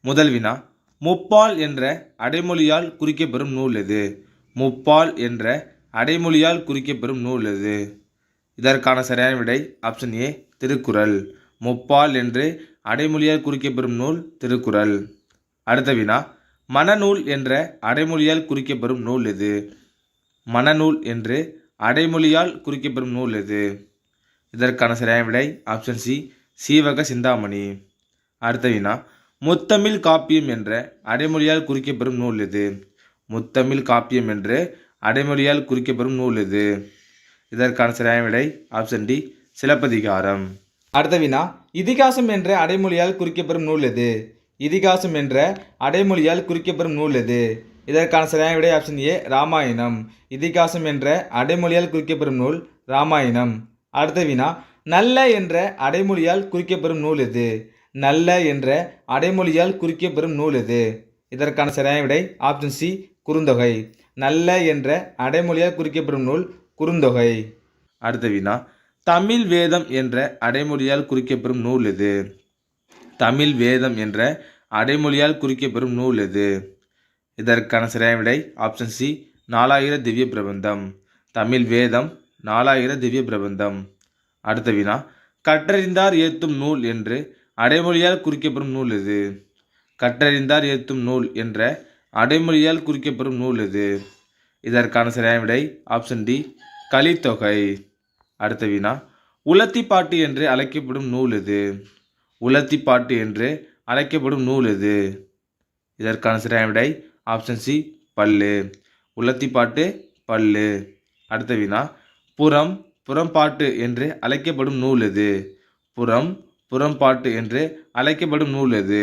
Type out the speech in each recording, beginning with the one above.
முதல் வினா முப்பால் என்ற அடைமொழியால் குறிக்கப்பெறும் நூல் எது? முப்பால் என்ற அடைமொழியால் குறிக்கப்பெறும் நூல் எது? இதற்கான சரியான விடை ஆப்ஷன் ஏ திருக்குறள். முப்பால் என்று அடைமொழியால் குறிக்கப்பெறும் நூல் திருக்குறள். அடுத்த வினா மனநூல் என்ற அடைமொழியால் குறிக்கப்பெறும் நூல் எது? மனநூல் என்று அடைமொழியால் குறிக்கப்பெறும் நூல் எது? இதற்கான சரியான விடை ஆப்ஷன் சி சீவக சிந்தாமணி. அடுத்த வினா முத்தமிழ் காப்பியம் என்ற அடைமொழியால் குறிக்கப்பெறும் நூல் எது? முத்தமிழ் காப்பியம் என்று அடைமொழியால் குறிக்கப்பெறும் நூல் இது இதற்கான சரியான விடை ஆப்ஷன் டி சிலப்பதிகாரம். அடுத்த வினா இதிகாசம் என்ற அடைமொழியால் குறிக்கப்பெறும் நூல் எது? இதிகாசம் என்ற அடைமொழியால் குறிக்கப்பெறும் நூல் எது? இதற்கான சரியான விடை ஆப்ஷன் ஏ ராமாயணம். இதிகாசம் என்ற அடைமொழியால் குறிக்கப்பெறும் நூல் ராமாயணம். அடுத்த வினா நல்ல என்ற அடைமொழியால் குறிக்கப்பெறும் நூல் எது? நல்ல என்ற அடைமொழியால் குறிக்கப்பெறும் நூல் எது இதற்கான சரியான விடை ஆப்ஷன் சி குறுந்தொகை. நல்ல என்ற அடைமொழியால் குறிக்கப்படும் நூல் குறுந்தொகை. அடுத்த வினா தமிழ் வேதம் என்ற அடைமொழியால் குறிக்கப்பெறும் நூல் எது தமிழ் வேதம் என்ற அடைமொழியால் குறிக்கப்பெறும் நூல் எது இதற்கான சரியான விடை ஆப்ஷன் சி நாலாயிர திவ்ய பிரபந்தம். தமிழ் வேதம் நாலாயிர திவ்ய பிரபந்தம். அடுத்த வினா கற்றறிந்தார் ஏத்தும் நூல் என்று அடைமொழியால் குறிக்கப்பெறும் நூல் எது? கற்றறிந்தார் ஏத்தும் நூல் என்ற அடைமொழியால் குறிக்கப்பெறும் நூல் எது? இதற்கான சரியான விடை ஆப்ஷன் டி கலித்தொகை. அடுத்த வினா உலத்திப்பாட்டு என்று அழைக்கப்படும் நூல் எது? உலத்திப்பாட்டு என்று அழைக்கப்படும் நூல் எது? இதற்கான சரியான விடை ஆப்ஷன் சி பல்லு. உலத்திப்பாட்டு பல்லு. அடுத்த வினா புறம் புறம்பாட்டு என்று அழைக்கப்படும் நூல் எது? புறம் புறம்பாட்டு என்று அழைக்கப்படும் நூல் எது?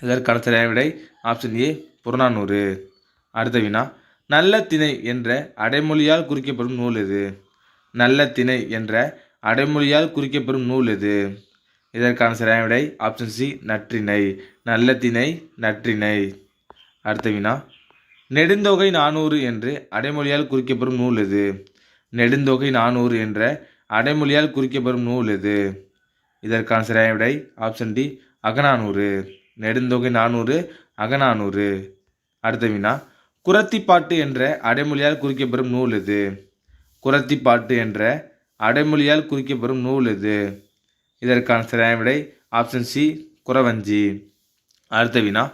இதற்கான சரியான விடை ஆப்ஷன் ஏ புறநானூறு. அடுத்த வினா நல்ல திணை என்ற அடைமொழியால் குறிக்கப்படும் நூல் எது? நல்ல திணை என்ற அடைமொழியால் குறிக்கப்படும் நூல் எது? இதற்கான சரியான விடை ஆப்ஷன் சி நற்றிணை. நல்ல திணை நற்றிணை. அடுத்த வினா நெடுந்தொகை நானூறு என்று அடைமொழியால் குறிக்கப்படும் நூல் எது? நெடுந்தொகை நானூறு என்ற அடைமொழியால் குறிக்கப்படும் நூல் எது? இதற்கான சரியான விடை ஆப்ஷன் டி அகநானூறு. நெடுந்தொகை நானூறு அகநானூறு. அடுத்த வினா குரத்திப்பாட்டு என்ற அடைமொழியால் குறிக்கப்பெறும் நூல் இது குரத்திப்பாட்டு என்ற அடைமொழியால் குறிக்கப்பெறும் நூல் இது இதற்கான சரியான விடை ஆப்ஷன் சி குறவஞ்சி. அடுத்த வினா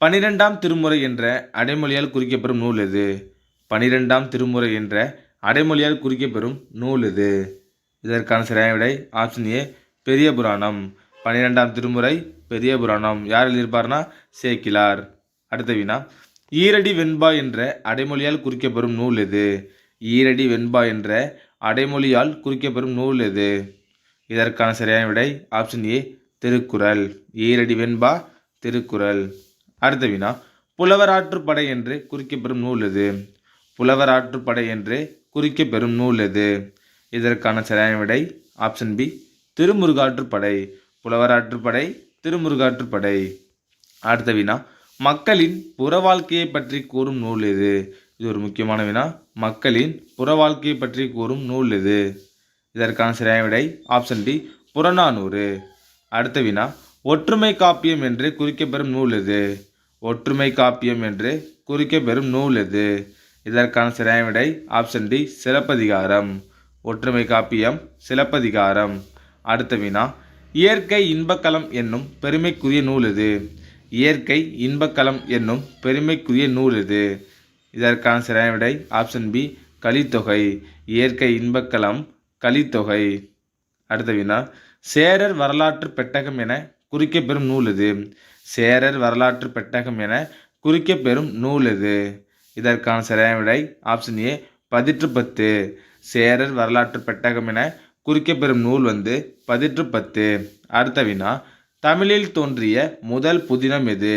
பனிரெண்டாம் திருமுறை என்ற அடைமொழியால் குறிக்கப்பெறும் நூல் இது பனிரெண்டாம் திருமுறை என்ற அடைமொழியால் குறிக்கப்பெறும் நூல் இது இதற்கான சரியான விடை ஆப்ஷன் ஏ பெரிய புராணம். பன்னிரெண்டாம் திருமுறை பெரிய புராணம். யார் எழுதியிருப்பார்னா? சேக்கிலார். அடுத்த வினா ஈரடி வெண்பா என்ற அடைமொழியால் குறிக்கப்பெறும் நூல் எது? ஈரடி வெண்பா என்ற அடைமொழியால் குறிக்கப்பெறும் நூல் எது? இதற்கான சரியான விடை ஆப்ஷன் ஏ திருக்குறள். ஈரடி வெண்பா திருக்குறள். அடுத்த வினா புலவராற்றுப்படை என்று குறிக்கப்பெறும் நூல் எது? புலவராற்றுப்படை என்று குறிக்கப்பெறும் நூல் எது? இதற்கான சரியான விடை ஆப்ஷன் பி திருமுருகாற்றுப்படை புலவராற்றுப்படை திருமுருகாற்றுப்படை அடுத்த வினா மக்களின் புற வாழ்க்கையை பற்றி கூறும் நூல் எது? இது ஒரு முக்கியமான வினா. மக்களின் புற வாழ்க்கையை பற்றி கூறும் நூல் எது? இதற்கான சரியான விடை ஆப்ஷன் டி புறநானூறு. அடுத்த வினா ஒற்றுமை காப்பியம் என்று குறிக்கப்பெறும் நூல் எது? ஒற்றுமை காப்பியம் என்று குறிக்கப்பெறும் நூல் எது? இதற்கான சரியான விடை ஆப்ஷன் டி சிலப்பதிகாரம். ஒற்றுமை காப்பியம் சிலப்பதிகாரம். அடுத்த வினா இயற்கை இன்பக்கலம் என்னும் பெருமைக்குரிய நூல் இது இயற்கை இன்பக்கலம் என்னும் பெருமைக்குரிய நூல் இது இதற்கான சரியான விடை ஆப்ஷன் பி கலித்தொகை. இயற்கை இன்பக்கலம் கலித்தொகை. அடுத்த வினா சேரர் வரலாற்று பெட்டகம் என குறிக்கப்பெறும் நூல் இது சேரர் வரலாற்று பெட்டகம் என குறிக்கப்பெறும் நூல் இது இதற்கான சரியான விடை ஆப்ஷன் ஏ பதிற்று பத்து. சேரர் வரலாற்று பெட்டகம் என குறிக்கப்பெறும் நூல் வந்து பதிற்று பத்து. அடுத்த வினா தமிழில் தோன்றிய முதல் புதினம் எது?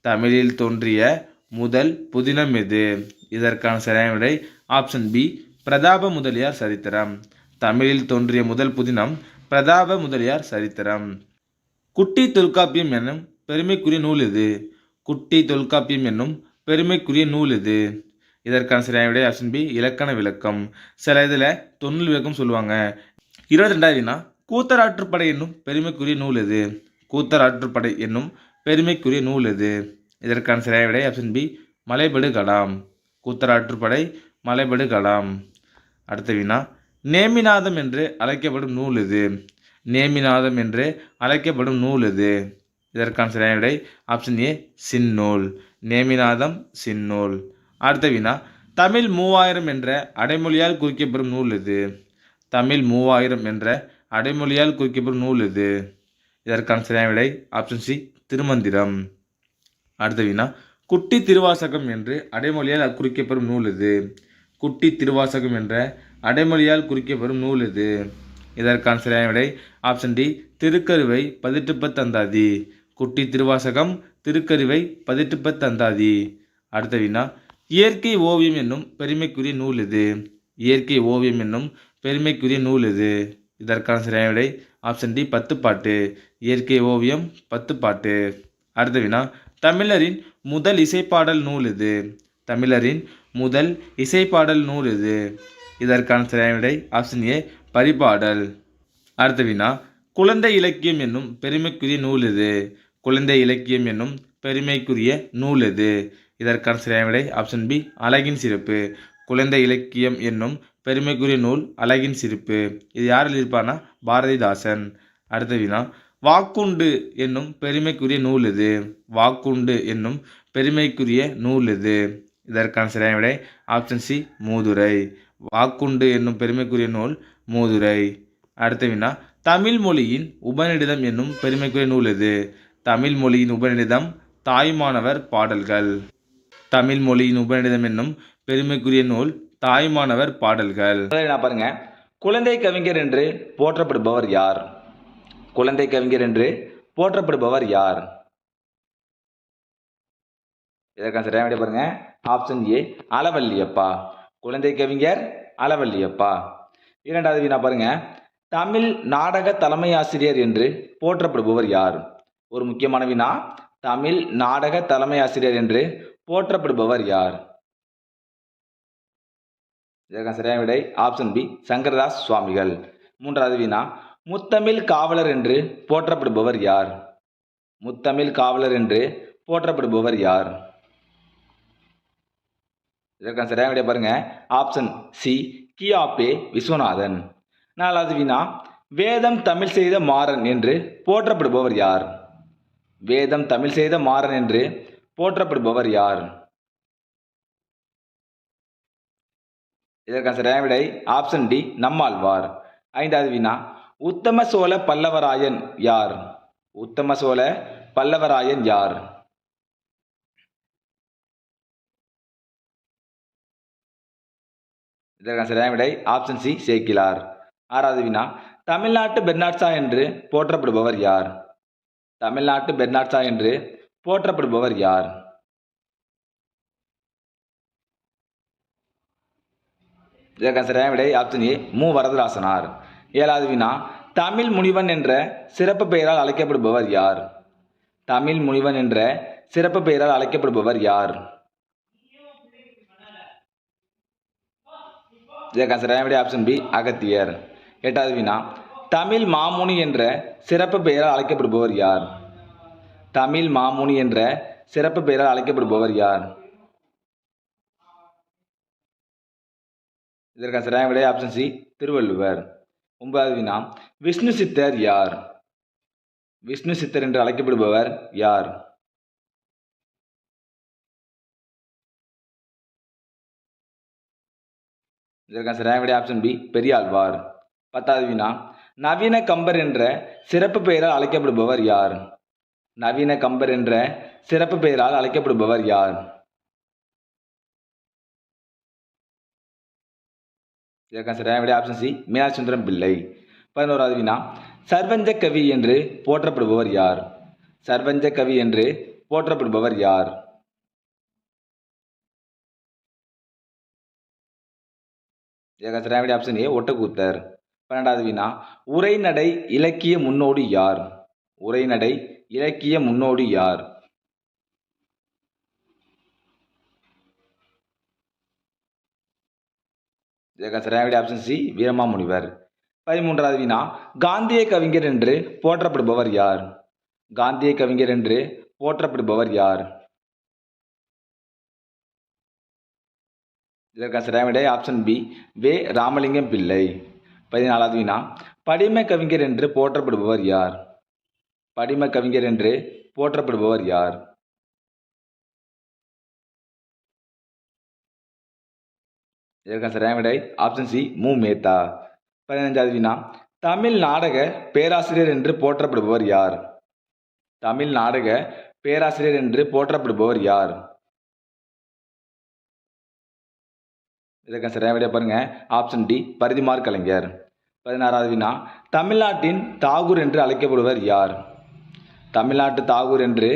தமிழில் தோன்றிய முதல் புதினம் எது? இதற்கான சரியான விடை ஆப்ஷன் பி பிரதாப முதலியார் சரித்திரம். தமிழில் தோன்றிய முதல் புதினம் பிரதாப முதலியார் சரித்திரம். குட்டி தொல்காப்பியம் என்னும் பெருமைக்குரிய நூல் இது குட்டி தொல்காப்பியம் என்னும் பெருமைக்குரிய நூல் இது இதற்கான சரியான விடை ஆப்ஷன் பி இலக்கண விளக்கம். சில இதில் தொன்னூல் விளக்கம் சொல்லுவாங்க. இருபத்தி ரெண்டாவதுனா கூத்தராற்றுப்படை என்னும் பெருமைக்குரிய நூல் எது? கூத்தராற்றுப்படை என்னும் பெருமைக்குரிய நூல் எது? இதற்கான சிறைய விடை ஆப்ஷன் பி மலைபடு கலாம். கூத்தராற்றுப்படை மலைபடு கலாம். அடுத்த வினா நேமிநாதம் என்று அழைக்கப்படும் நூல் எது? நேமிநாதம் என்று அழைக்கப்படும் நூல் எது? இதற்கான சரியான விடை ஆப்ஷன் ஏ சின்னூல். நேமிநாதம் சின்னூல். அடுத்த வினா தமிழ் மூவாயிரம் என்ற அடைமொழியால் குறிக்கப்படும் நூல் எது? தமிழ் மூவாயிரம் என்ற அடைமொழியால் குறிக்கப்படும் நூல் இது. இதற்கான சரியான விடை ஆப்ஷன் சி திருமந்திரம். அடுத்த வினா குட்டி திருவாசகம் என்று அடைமொழியால் குறிக்கப்படும் நூல் இது. குட்டி திருவாசகம் என்ற அடைமொழியால் குறிக்கப்படும் நூல் இது. இதற்கான சரியான விடை ஆப்ஷன் டி திருக்கருவை பதிட்டுப்பத் தந்தாதி. குட்டி திருவாசகம் திருக்கருவை பதிட்டுப்பத் தந்தாதி. அடுத்த வினா இயற்கை ஓவியம் என்னும் பெருமைக்குரிய நூல் இது. இயற்கை ஓவியம் என்னும் பெருமைக்குரிய நூல் இது. இதற்கான சரியான விடை ஆப்ஷன் டி பத்துப்பாட்டு இயற்கை ஓவியம் பத்துப்பாட்டு அடுத்த வினா தமிழரின் முதல் இசைப்பாடல் நூல் இது. தமிழரின் முதல் இசைப்பாடல் நூல் இது. இதற்கான சரியான விடை ஆப்ஷன் ஏ பரிபாடல். அடுத்த வினா குழந்தை இலக்கியம் என்னும் பெருமைக்குரிய நூல் இது. குழந்தை இலக்கியம் என்னும் பெருமைக்குரிய நூல் இது. இதற்கான சரியான விடை ஆப்ஷன் பி அழகின் சிறப்பு. குழந்தை இலக்கியம் என்னும் பெருமைக்குரிய நூல் அழகின் சிரிப்பு. இது யார் எழுதியிருப்பார்னா பாரதிதாசன். அடுத்த வினா வாக்குண்டு என்னும் பெருமைக்குரிய நூல் இது வாக்குண்டு என்னும் பெருமைக்குரிய நூல் இது இதற்கான சரியான விடை ஆப்ஷன் சி மூதுரை. வாக்குண்டு என்னும் பெருமைக்குரிய நூல் மூதுரை. அடுத்த வினா தமிழ் மொழியின் உபநிடதம் என்னும் பெருமைக்குரிய நூல் இது தமிழ் மொழியின் உபநிடதம் தாய்மானவர் பாடல்கள். தமிழ் மொழியின் உபநிடதம் என்னும் பெருமைக்குரிய நூல் தாய்மானவர் பாடல்கள். பாருங்க. குழந்தை கவிஞர் என்று போற்றப்படுபவர் யார்? குழந்தை கவிஞர் என்று போற்றப்படுபவர் யார்? இதற்கான சரியான விடை பாருங்க. ஆப்ஷன் ஏ அளவல்லியப்பா குழந்தை கவிஞர் அளவல்லியப்பா இரண்டாவது வினா பாருங்க. தமிழ் நாடக தலைமை ஆசிரியர் என்று போற்றப்படுபவர் யார்? ஒரு முக்கியமான வினா தமிழ் நாடக தலைமை ஆசிரியர் என்று போற்றப்படுபவர் யார்? இதற்கான சரியான விடை ஆப்ஷன் பி சங்கரதாஸ் சுவாமிகள். மூன்றாவது வினா முத்தமிழ் காவலர் என்று போற்றப்படுபவர் யார்? முத்தமிழ் காவலர் என்று போற்றப்படுபவர் யார்? இதற்கான சரியான விடை பாருங்க. ஆப்ஷன் சி கியாபே விஸ்வநாதன். நாலாவது வினா வேதம் தமிழ் செய்த மாறன் என்று போற்றப்படுபவர் யார்? வேதம் தமிழ் செய்த மாறன் என்று போற்றப்படுபவர் யார்? இதற்கான சரியான விடை? Option D Nammalvar. ஐந்தாவது வினா உத்தம சோழ பல்லவராயன் யார்? உத்தம சோழ பல்லவராயன் யார்? இதற்கான சரியான விடை? Option C Sekkizhar. ஆறாவது வினா தமிழ்நாட்டு பெர்னாட்சா என்று போற்றப்படுபவர் யார்? தமிழ்நாட்டு பெர்னாட்சா என்று போற்றப்படுபவர் யார்? இதற்கான சரியான விடை ஆப்ஷன் ஏ மு. வரதராசனார். ஏழாவது வினா தமிழ் முனிவன் என்ற சிறப்பு பெயரால் அழைக்கப்படுபவர் யார்? தமிழ் முனிவன் என்ற சிறப்பு பெயரால் அழைக்கப்படுபவர் யார்? இதற்கான சரியான விடை ஆப்ஷன் பி அகத்தியர். எட்டாவது வினா தமிழ் மாமுனி என்ற சிறப்பு பெயரால் அழைக்கப்படுபவர் யார்? தமிழ் மாமுனி என்ற சிறப்பு பெயரால் அழைக்கப்படுபவர் யார்? இதற்கான சரியான விடை ஆப்ஷன் சி திருவள்ளுவர். ஒன்பதாவது வினா விஷ்ணு சித்தர் யார்? விஷ்ணு சித்தர் என்று அழைக்கப்படுபவர் யார்? இதற்கான சரியான விடை ஆப்ஷன் பி பெரியாழ்வார். பத்தாவது வினா நவீன கம்பர் என்ற சிறப்பு பெயரால் அழைக்கப்படுபவர் யார்? நவீன கம்பர் என்ற சிறப்பு பெயரால் அழைக்கப்படுபவர் யார்? இதற்கான சரியான விடை ஆப்ஷன் சி மீனாட்சி சுந்தரம் பிள்ளை. பதினோராவது வினா சர்வஞ்ச கவி என்று போற்றப்படுபவர் யார்? சர்வஞ்ச கவி என்று போற்றப்படுபவர் யார்? இதற்கான சரியான விடை ஆப்ஷன் ஏ ஒட்டக்கூத்தர். பன்னெண்டாவது வினா உரைநடை இலக்கிய முன்னோடி யார்? உரைநடை இலக்கிய முன்னோடி யார்? இதற்கான சரியான ஆப்ஷன் சி வீரமாமுனிவர். பதிமூன்றாவது வினா காந்திய கவிஞர் என்று போற்றப்படுபவர் யார்? காந்திய கவிஞர் என்று போற்றப்படுபவர் யார்? இதற்கான சரியான விடை ஆப்ஷன் பி வே ராமலிங்கம் பிள்ளை. பதினாலாவது வினா படிம கவிஞர் என்று போற்றப்படுபவர் யார்? படிம கவிஞர் என்று போற்றப்படுபவர் யார்? இதற்கான சரியான விடை ஆப்ஷன் சி மு மேத்தா பதினஞ்சாவது வினா. தமிழ் நாடக பேராசிரியர் என்று போற்றப்படுபவர் யார்? தமிழ் நாடக பேராசிரியர் என்று போற்றப்படுபவர் யார்? இதற்கான சரியான விடை பாருங்க. Option D Parithimar Kalaignar. பதினாறாவது வினா. தமிழ்நாட்டின் தாகூர் என்று அழைக்கப்படுவர் யார்? தமிழ்நாட்டு தாகூர் என்று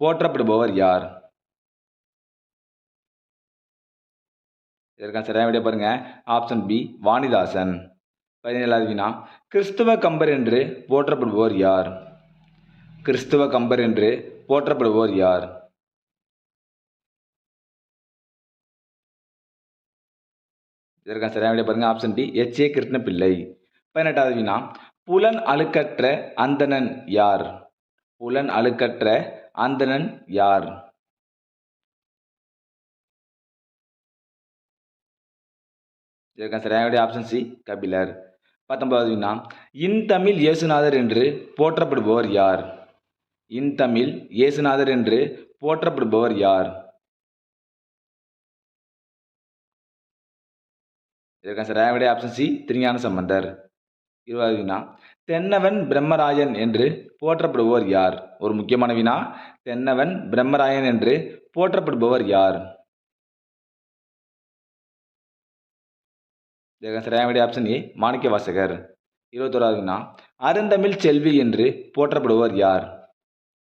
போற்றப்படுபவர் யார்? இதற்கான சரியான விடை பாருங்க. Option B Vanidasan. பதினேழாவது வினா. கிறிஸ்துவ கம்பர் என்று போற்றப்படுபவர் யார்? கிறிஸ்துவ கம்பர் என்று போற்றப்படுபவர் யார்? இதற்கான சரியான விடை பாருங்க. Option D H A Krishnapillai பதினெட்டாவது வினா. புலன் அழுக்கற்ற அந்தணன் யார்? புலன் அழுக்கற்ற அந்தணன் யார்? இதற்கான சரியான விடை ஆப்ஷன் சி கபிலர். பத்தொன்பதாவது வினா இன் தமிழ் இயேசுநாதர் என்று போற்றப்படுபவர் யார்? இன் தமிழ் இயேசுநாதர் என்று போற்றப்படுபவர் யார்? இதற்கான சரியான விடை ஆப்ஷன் சி திருஞான சம்பந்தர். இருபதாவது வினா. தென்னவன் பிரம்மராயன் என்று போற்றப்படுபவர் யார்? ஒரு முக்கியமான வினா. தென்னவன் பிரம்மராயன் என்று போற்றப்படுபவர் யார்? இதற்கான சரியான விடை ஆப்ஷன் ஏ மாணிக்க வாசகர் இருபத்தோராவதுன்னா அருந்தமிழ் செல்வி என்று போற்றப்படுவோர் யார்?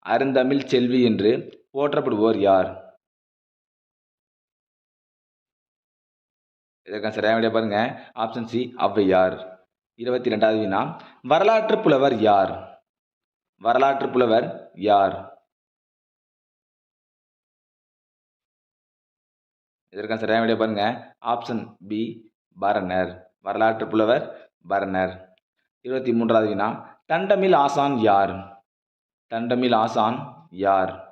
அருந்தமிழ் செல்வி என்று போற்றப்படுவோர் யார்? இதற்கான சரியான விடை பாருங்க ஆப்ஷன் சி ஔவையார். இருபத்தி ரெண்டாவது வினா வரலாற்று புலவர் யார்? வரலாற்று புலவர் யார்? இதற்கான சரியான விடை பாருங்க ஆப்ஷன் பி பரணர் வரலாற்று புலவர் பரணர். இருபத்தி மூன்றாவது வினா. தண்டமில் ஆசான் யார்? தண்டமில் ஆசான் யார்?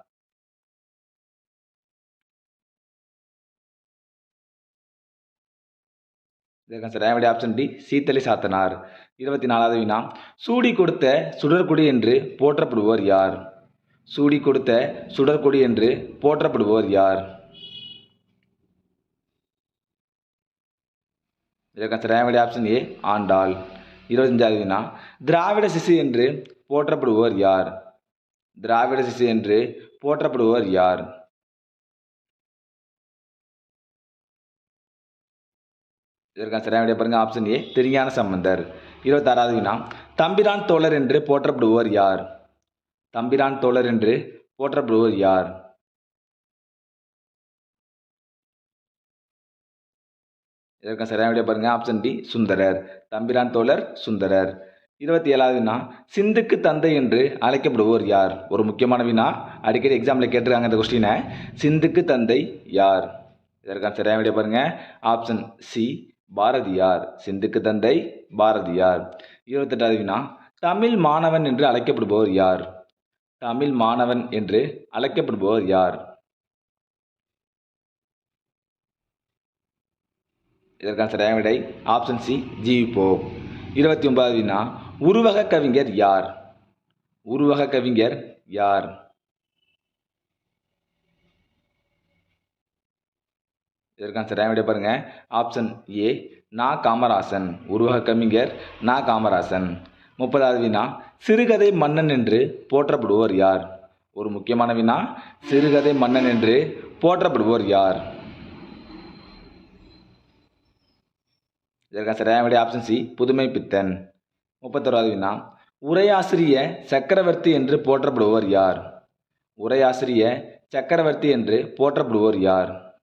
இதற்கான சரியான ஆப்ஷன் டி சீத்தலி சாத்தனார். இருபத்தி நாலாவது வினா. சூடி கொடுத்த சுடர்கொடி என்று போற்றப்படுவோர் யார்? சூடி கொடுத்த சுடர்கொடி என்று போற்றப்படுவோர் யார்? இதற்கான சரியான விடை ஆப்ஷன் ஏ ஆண்டாள். இருபத்தஞ்சாவது வினா திராவிட சிசு என்று போற்றப்படுவோர் யார்? திராவிட சிசு என்று போற்றப்படுவோர் யார்? இதற்கான சரியான விடை பாருங்க ஆப்ஷன் ஏ திருஞான சம்பந்தர். இருபத்தாறாவது வினா தம்பிரான் தோழர் என்று போற்றப்படுவோர் யார்? தம்பிரான் தோழர் என்று போற்றப்படுவோர் யார்? இதற்கு சரியான விட பாருங்க. Option D Sundarar. தம்பிரான் தோழர் சுந்தரர். இருபத்தி ஏழாவது வினா சிந்துக்கு தந்தை என்று அழைக்கப்படுவோர் யார்? ஒரு முக்கியமான வினா. அடிக்கடி எக்ஸாமில் கேட்டிருக்காங்க இந்த கொஸ்டினை சிந்துக்கு தந்தை யார்? இதற்கான சரியான விட பாருங்க. Option C Bharathiyar. சிந்துக்கு தந்தை பாரதியார். இருபத்தெட்டாவது வினா தமிழ் மாணவன் என்று அழைக்கப்படுபவர் யார்? தமிழ் மாணவன் என்று அழைக்கப்படுபவர் யார்? இதற்கான சரியான விடை ஆப்ஷன் சி ஜிவி போப் இருபத்தி ஒன்பதாவது வினா உருவக கவிஞர் யார்? உருவக கவிஞர் யார்? இதற்கான சரியான விடை பாருங்க. ஆப்ஷன் ஏ நா. காமராசன். உருவக கவிஞர் நா. காமராசன். முப்பதாவது வினா சிறுகதை மன்னன் என்று போற்றப்படுவோர் யார்? ஒரு முக்கியமான வினா சிறுகதை மன்னன் என்று போற்றப்படுவோர் யார்? இதற்கான சரியான விடை ஆப்ஷன் சி புதுமை பித்தன். முப்பத்தோராவது வினா. உரையாசிரிய சக்கரவர்த்தி என்று போற்றப்படுவோர் யார்? உரையாசிரிய சக்கரவர்த்தி என்று போற்றப்படுவோர் யார்?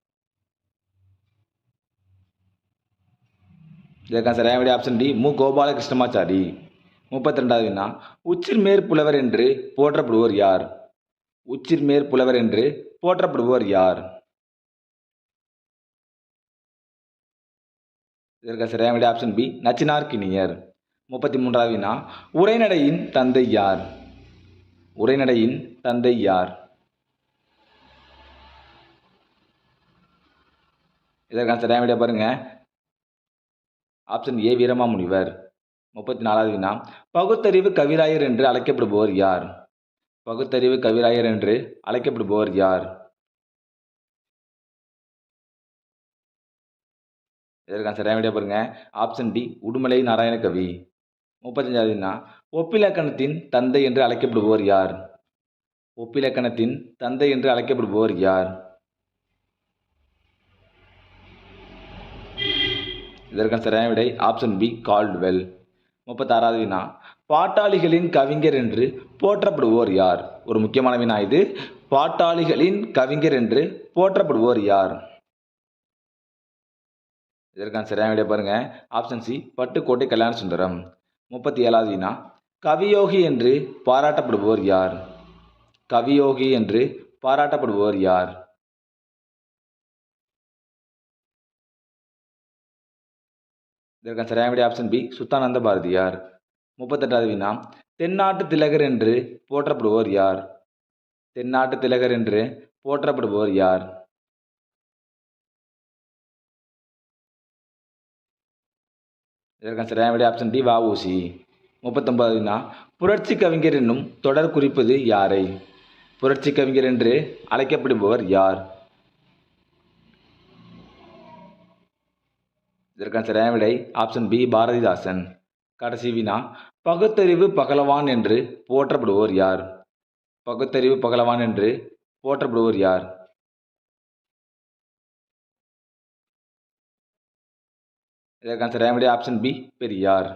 இதற்கான சரியான விட ஆப்ஷன் டி மு. கோபாலகிருஷ்ணமாச்சாரி. முப்பத்தி ரெண்டாவது வினா. உச்சிர் மேற்புலவர் என்று போற்றப்படுவோர் யார்? உச்சிர் மேற்புலவர் என்று போற்றப்படுவோர் யார்? இதற்கு சரியான விட ஆப்ஷன் பி நச்சினார் நச்சினார்கினியர் முப்பத்தி மூன்றாவது வினா உரைநடையின் தந்தை யார்? உரைநடையின் தந்தை யார்? இதற்கான சரியான விட பாருங்க. Option A Veeramamunivar. முப்பத்தி நாலாவது வினா பகுத்தறிவு கவிராயர் என்று அழைக்கப்படுபவர் யார்? பகுத்தறிவு கவிராயர் என்று அழைக்கப்படுபவர் யார்? இதற்கான சரியான விடையை பாருங்க. Option D Udumalai Narayana Kavi. முப்பத்தஞ்சாவது ஒப்பிலக்கணத்தின் தந்தை என்று அழைக்கப்படுபவர் யார்? ஒப்பிலக்கணத்தின் தந்தை என்று அழைக்கப்படுபவர் யார்? இதற்கான சரியான விடை ஆப்ஷன் பி கால்டுவெல் முப்பத்தாறாவது வினா பாட்டாளிகளின் கவிஞர் என்று போற்றப்படுவோர் யார்? ஒரு முக்கியமான வினா இது? பாட்டாளிகளின் கவிஞர் என்று போற்றப்படுவோர் யார்? இதற்கான சரியான விடை பாருங்க. ஆப்ஷன் சி பட்டுக்கோட்டை கல்யாண சுந்தரம் முப்பத்தி ஏழாவது வினா கவியோகி என்று பாராட்டப்படுவோர் யார்? கவியோகி என்று பாராட்டப்படுவோர் யார்? இதற்கான சரியான விடை ஆப்ஷன் பி சுத்தானந்த பாரதியார். முப்பத்தெட்டாவது வினா தென்னாட்டு திலகர் என்று போற்றப்படுவோர் யார்? தென்னாட்டு திலகர் என்று போற்றப்படுபவர் யார்? இதற்கான சரியான விடை ஆப்ஷன் டி வஉசி. முப்பத்தொன்பதாவது வினா புரட்சி கவிஞர் என்னும் தொடர் குறிப்பது யாரை? புரட்சி கவிஞர் என்று அழைக்கப்படுபவர் யார்? இதற்கான சரியான விடை ஆப்ஷன் பி பாரதிதாசன். கடைசி வினா பகுத்தறிவு பகலவான் என்று போற்றப்படுவோர் யார்? பகுத்தறிவு பகலவான் என்று போற்றப்படுவோர் யார்? இதற்கான சரியான விடை ஆப்ஷன் பி பெரியார்